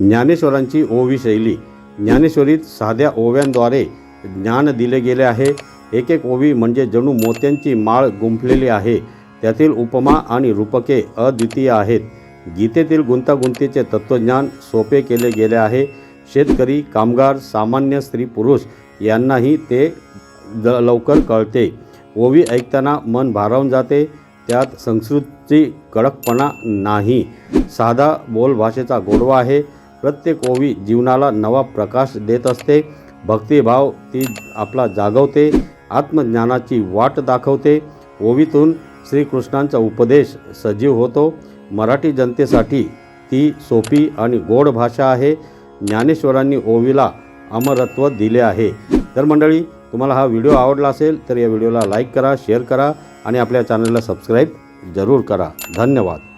ज्ञानेश्वरांची ओवी शैली. ज्ञानेश्वरीत साध्या ओव्यांद्वारे ज्ञान दिले गेले आहे. एक एक ओवी म्हणजे जणू मोत्यांची माळ गुंफलेली आहे. त्यातील उपमा आणि रूपके अद्वितीय आहेत. गीतेतील गुंतागुंतीचे तत्त्वज्ञान सोपे केले गेले आहे. शेतकरी कामगार सामान्य स्त्री पुरुष यांनाही ते द लवकर कळते. ओवी ऐकताना मन भारावून जाते. त्यात संस्कृतची कडकपणा नाही. साधा बोलभाषेचा गोडवा आहे. प्रत्येक ओवी जीवनाला नवा प्रकाश देत असते. भक्तिभाव ती आपला जागवते. आत्मज्ञानाची वाट दाखवते. ओवीतून श्रीकृष्णांचा उपदेश सजीव होतो. मराठी जनतेसाठी ती सोपी आणि गोड भाषा आहे. ज्ञानेश्वरांनी ओवीला अमरत्व दिले आहे. तर मंडळी तुम्हाला हा व्हिडिओ आवडला असेल तर या व्हिडिओला लाईक करा शेअर करा आणि आपल्या चॅनलला सबस्क्राईब जरूर करा. धन्यवाद.